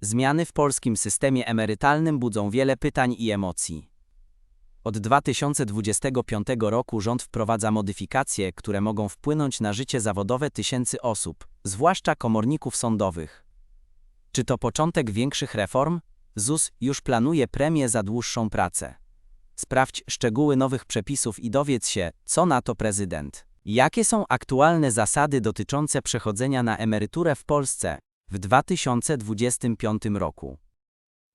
Zmiany w polskim systemie emerytalnym budzą wiele pytań i emocji. Od 2025 roku rząd wprowadza modyfikacje, które mogą wpłynąć na życie zawodowe tysięcy osób, zwłaszcza komorników sądowych. Czy to początek większych reform? ZUS już planuje premię za dłuższą pracę. Sprawdź szczegóły nowych przepisów i dowiedz się, co na to prezydent. Jakie są aktualne zasady dotyczące przechodzenia na emeryturę w Polsce w 2025 roku?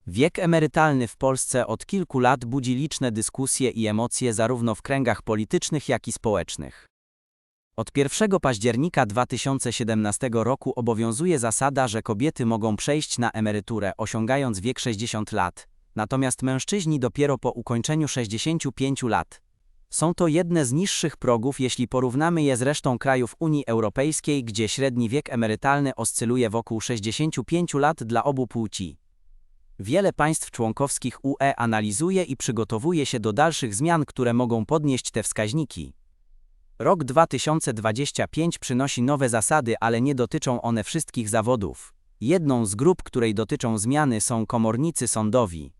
Wiek emerytalny w Polsce od kilku lat budzi liczne dyskusje i emocje zarówno w kręgach politycznych, jak i społecznych. Od 1 października 2017 roku obowiązuje zasada, że kobiety mogą przejść na emeryturę osiągając wiek 60 lat, natomiast mężczyźni dopiero po ukończeniu 65 lat. Są to jedne z niższych progów, jeśli porównamy je z resztą krajów Unii Europejskiej, gdzie średni wiek emerytalny oscyluje wokół 65 lat dla obu płci. Wiele państw członkowskich UE analizuje i przygotowuje się do dalszych zmian, które mogą podnieść te wskaźniki. Rok 2025 przynosi nowe zasady, ale nie dotyczą one wszystkich zawodów. Jedną z grup, której dotyczą zmiany są komornicy sądowi.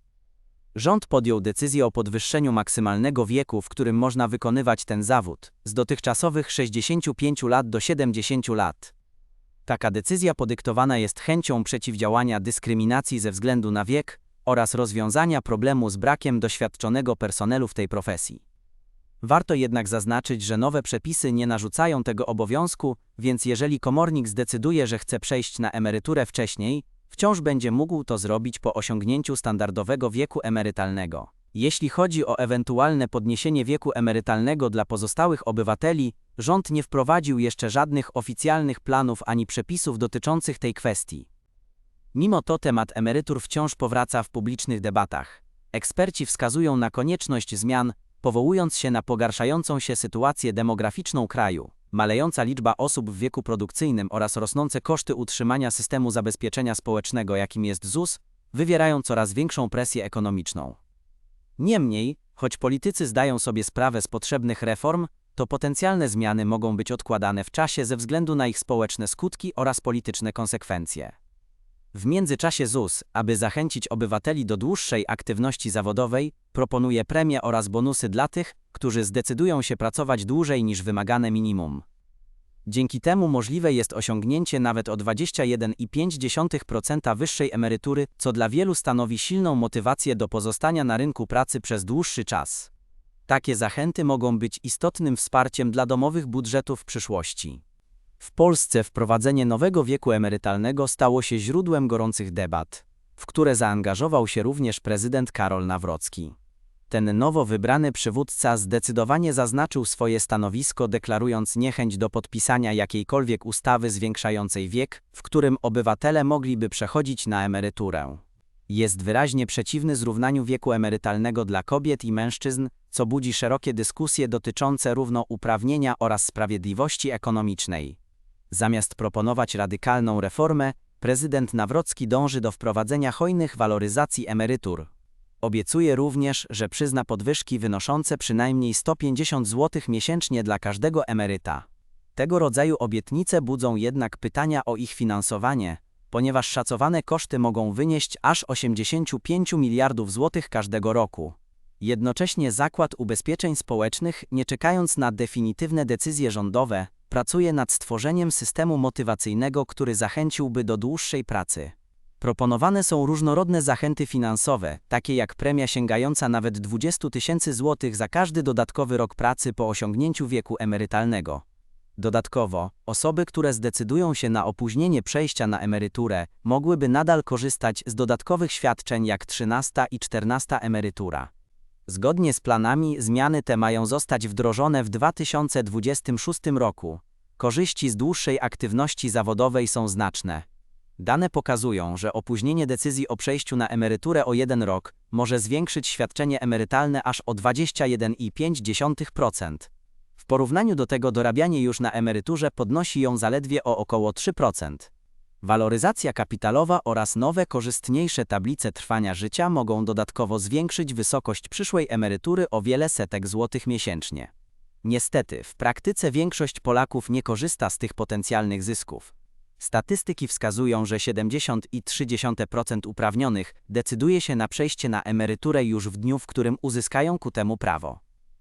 Rząd podjął decyzję o podwyższeniu maksymalnego wieku, w którym można wykonywać ten zawód, z dotychczasowych 65 lat do 70 lat. Taka decyzja podyktowana jest chęcią przeciwdziałania dyskryminacji ze względu na wiek oraz rozwiązania problemu z brakiem doświadczonego personelu w tej profesji. Warto jednak zaznaczyć, że nowe przepisy nie narzucają tego obowiązku, więc jeżeli komornik zdecyduje, że chce przejść na emeryturę wcześniej, wciąż będzie mógł to zrobić po osiągnięciu standardowego wieku emerytalnego. Jeśli chodzi o ewentualne podniesienie wieku emerytalnego dla pozostałych obywateli, rząd nie wprowadził jeszcze żadnych oficjalnych planów ani przepisów dotyczących tej kwestii. Mimo to temat emerytur wciąż powraca w publicznych debatach. Eksperci wskazują na konieczność zmian, powołując się na pogarszającą się sytuację demograficzną kraju. Malejąca liczba osób w wieku produkcyjnym oraz rosnące koszty utrzymania systemu zabezpieczenia społecznego, jakim jest ZUS, wywierają coraz większą presję ekonomiczną. Niemniej, choć politycy zdają sobie sprawę z potrzebnych reform, to potencjalne zmiany mogą być odkładane w czasie ze względu na ich społeczne skutki oraz polityczne konsekwencje. W międzyczasie ZUS, aby zachęcić obywateli do dłuższej aktywności zawodowej, proponuje premie oraz bonusy dla tych, którzy zdecydują się pracować dłużej niż wymagane minimum. Dzięki temu możliwe jest osiągnięcie nawet o 21,5% wyższej emerytury, co dla wielu stanowi silną motywację do pozostania na rynku pracy przez dłuższy czas. Takie zachęty mogą być istotnym wsparciem dla domowych budżetów w przyszłości. W Polsce wprowadzenie nowego wieku emerytalnego stało się źródłem gorących debat, w które zaangażował się również prezydent Karol Nawrocki. Ten nowo wybrany przywódca zdecydowanie zaznaczył swoje stanowisko, deklarując niechęć do podpisania jakiejkolwiek ustawy zwiększającej wiek, w którym obywatele mogliby przechodzić na emeryturę. Jest wyraźnie przeciwny zrównaniu wieku emerytalnego dla kobiet i mężczyzn, co budzi szerokie dyskusje dotyczące równouprawnienia oraz sprawiedliwości ekonomicznej. Zamiast proponować radykalną reformę, prezydent Nawrocki dąży do wprowadzenia hojnych waloryzacji emerytur. Obiecuje również, że przyzna podwyżki wynoszące przynajmniej 150 zł miesięcznie dla każdego emeryta. Tego rodzaju obietnice budzą jednak pytania o ich finansowanie, ponieważ szacowane koszty mogą wynieść aż 85 miliardów złotych każdego roku. Jednocześnie Zakład Ubezpieczeń Społecznych, nie czekając na definitywne decyzje rządowe, pracuje nad stworzeniem systemu motywacyjnego, który zachęciłby do dłuższej pracy. Proponowane są różnorodne zachęty finansowe, takie jak premia sięgająca nawet 20 tysięcy złotych za każdy dodatkowy rok pracy po osiągnięciu wieku emerytalnego. Dodatkowo, osoby, które zdecydują się na opóźnienie przejścia na emeryturę, mogłyby nadal korzystać z dodatkowych świadczeń jak 13 i 14 emerytura. Zgodnie z planami zmiany te mają zostać wdrożone w 2026 roku. Korzyści z dłuższej aktywności zawodowej są znaczne. Dane pokazują, że opóźnienie decyzji o przejściu na emeryturę o jeden rok może zwiększyć świadczenie emerytalne aż o 21,5%. W porównaniu do tego dorabianie już na emeryturze podnosi ją zaledwie o około 3%. Waloryzacja kapitalowa oraz nowe, korzystniejsze tablice trwania życia mogą dodatkowo zwiększyć wysokość przyszłej emerytury o wiele setek złotych miesięcznie. Niestety, w praktyce większość Polaków nie korzysta z tych potencjalnych zysków. Statystyki wskazują, że 70,3% uprawnionych decyduje się na przejście na emeryturę już w dniu, w którym uzyskają ku temu prawo.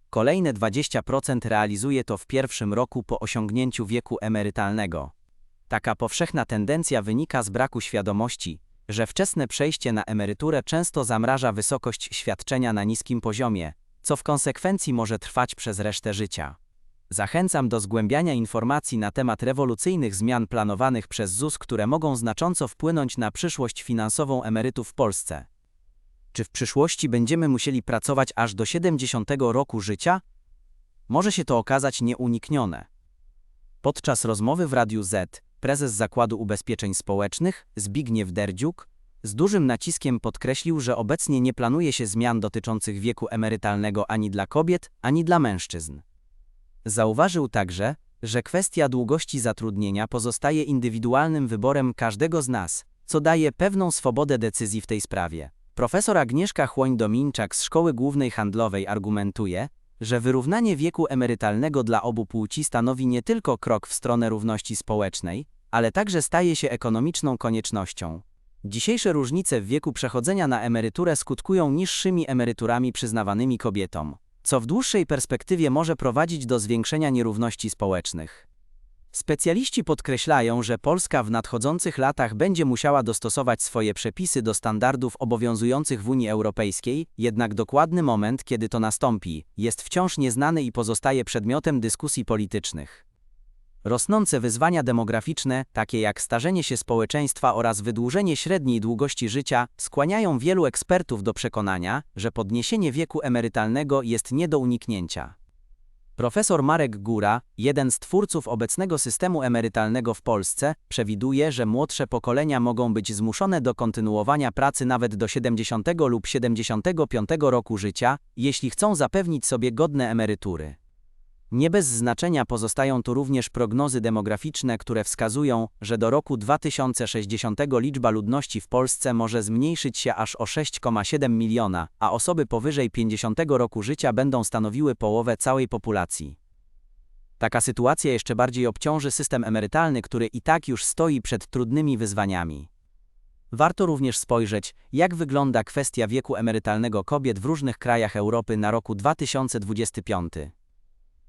Kolejne 20% realizuje to w pierwszym roku po osiągnięciu wieku emerytalnego. Taka powszechna tendencja wynika z braku świadomości, że wczesne przejście na emeryturę często zamraża wysokość świadczenia na niskim poziomie, co w konsekwencji może trwać przez resztę życia. Zachęcam do zgłębiania informacji na temat rewolucyjnych zmian planowanych przez ZUS, które mogą znacząco wpłynąć na przyszłość finansową emerytów w Polsce. Czy w przyszłości będziemy musieli pracować aż do 70 roku życia? Może się to okazać nieuniknione. Podczas rozmowy w Radiu Z, prezes Zakładu Ubezpieczeń Społecznych Zbigniew Derdziuk z dużym naciskiem podkreślił, że obecnie nie planuje się zmian dotyczących wieku emerytalnego ani dla kobiet, ani dla mężczyzn. Zauważył także, że kwestia długości zatrudnienia pozostaje indywidualnym wyborem każdego z nas, co daje pewną swobodę decyzji w tej sprawie. Profesor Agnieszka Chłoń-Dominczak z Szkoły Głównej Handlowej argumentuje, że wyrównanie wieku emerytalnego dla obu płci stanowi nie tylko krok w stronę równości społecznej, ale także staje się ekonomiczną koniecznością. Dzisiejsze różnice w wieku przechodzenia na emeryturę skutkują niższymi emeryturami przyznawanymi kobietom, co w dłuższej perspektywie może prowadzić do zwiększenia nierówności społecznych. Specjaliści podkreślają, że Polska w nadchodzących latach będzie musiała dostosować swoje przepisy do standardów obowiązujących w Unii Europejskiej, jednak dokładny moment, kiedy to nastąpi, jest wciąż nieznany i pozostaje przedmiotem dyskusji politycznych. Rosnące wyzwania demograficzne, takie jak starzenie się społeczeństwa oraz wydłużenie średniej długości życia, skłaniają wielu ekspertów do przekonania, że podniesienie wieku emerytalnego jest nie do uniknięcia. Profesor Marek Góra, jeden z twórców obecnego systemu emerytalnego w Polsce, przewiduje, że młodsze pokolenia mogą być zmuszone do kontynuowania pracy nawet do 70 lub 75 roku życia, jeśli chcą zapewnić sobie godne emerytury. Nie bez znaczenia pozostają tu również prognozy demograficzne, które wskazują, że do roku 2060 liczba ludności w Polsce może zmniejszyć się aż o 6,7 miliona, a osoby powyżej 50 roku życia będą stanowiły połowę całej populacji. Taka sytuacja jeszcze bardziej obciąży system emerytalny, który i tak już stoi przed trudnymi wyzwaniami. Warto również spojrzeć, jak wygląda kwestia wieku emerytalnego kobiet w różnych krajach Europy na roku 2025.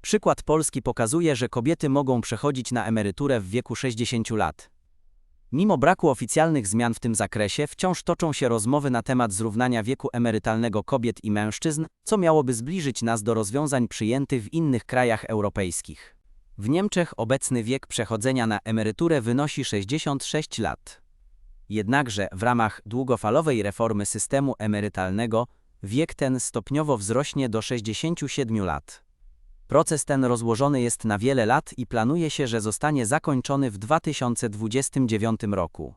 Przykład Polski pokazuje, że kobiety mogą przechodzić na emeryturę w wieku 60 lat. Mimo braku oficjalnych zmian w tym zakresie, wciąż toczą się rozmowy na temat zrównania wieku emerytalnego kobiet i mężczyzn, co miałoby zbliżyć nas do rozwiązań przyjętych w innych krajach europejskich. W Niemczech obecny wiek przechodzenia na emeryturę wynosi 66 lat. Jednakże w ramach długofalowej reformy systemu emerytalnego wiek ten stopniowo wzrośnie do 67 lat. Proces ten rozłożony jest na wiele lat i planuje się, że zostanie zakończony w 2029 roku.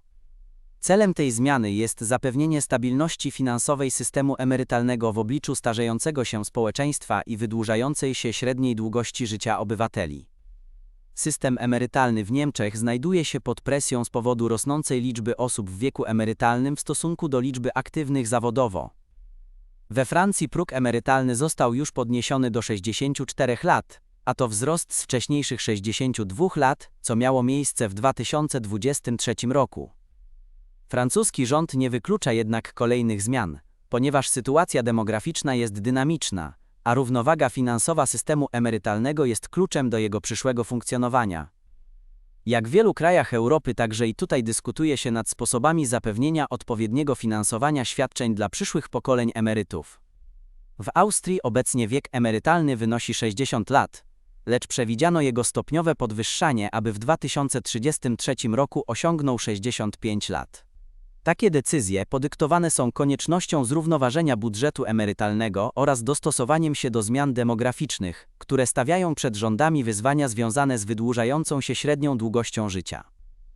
Celem tej zmiany jest zapewnienie stabilności finansowej systemu emerytalnego w obliczu starzejącego się społeczeństwa i wydłużającej się średniej długości życia obywateli. System emerytalny w Niemczech znajduje się pod presją z powodu rosnącej liczby osób w wieku emerytalnym w stosunku do liczby aktywnych zawodowo. We Francji próg emerytalny został już podniesiony do 64 lat, a to wzrost z wcześniejszych 62 lat, co miało miejsce w 2023 roku. Francuski rząd nie wyklucza jednak kolejnych zmian, ponieważ sytuacja demograficzna jest dynamiczna, a równowaga finansowa systemu emerytalnego jest kluczem do jego przyszłego funkcjonowania. Jak w wielu krajach Europy, także i tutaj dyskutuje się nad sposobami zapewnienia odpowiedniego finansowania świadczeń dla przyszłych pokoleń emerytów. W Austrii obecnie wiek emerytalny wynosi 60 lat, lecz przewidziano jego stopniowe podwyższanie, aby w 2033 roku osiągnął 65 lat. Takie decyzje podyktowane są koniecznością zrównoważenia budżetu emerytalnego oraz dostosowaniem się do zmian demograficznych, które stawiają przed rządami wyzwania związane z wydłużającą się średnią długością życia.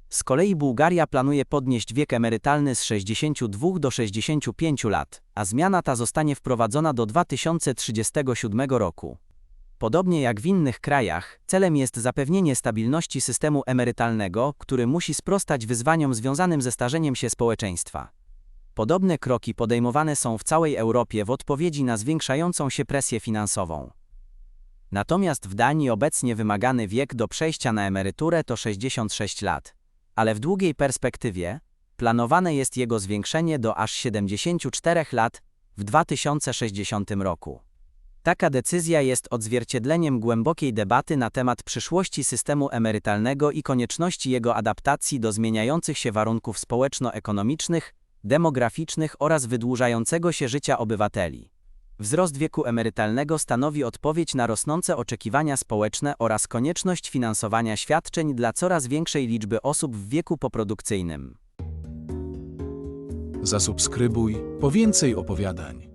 Z kolei Bułgaria planuje podnieść wiek emerytalny z 62 do 65 lat, a zmiana ta zostanie wprowadzona do 2037 roku. Podobnie jak w innych krajach, celem jest zapewnienie stabilności systemu emerytalnego, który musi sprostać wyzwaniom związanym ze starzeniem się społeczeństwa. Podobne kroki podejmowane są w całej Europie w odpowiedzi na zwiększającą się presję finansową. Natomiast w Danii obecnie wymagany wiek do przejścia na emeryturę to 66 lat. ale w długiej perspektywie planowane jest jego zwiększenie do aż 74 lat w 2060 roku. Taka decyzja jest odzwierciedleniem głębokiej debaty na temat przyszłości systemu emerytalnego i konieczności jego adaptacji do zmieniających się warunków społeczno-ekonomicznych, demograficznych oraz wydłużającego się życia obywateli. Wzrost wieku emerytalnego stanowi odpowiedź na rosnące oczekiwania społeczne oraz konieczność finansowania świadczeń dla coraz większej liczby osób w wieku poprodukcyjnym. Zasubskrybuj po więcej opowiadań.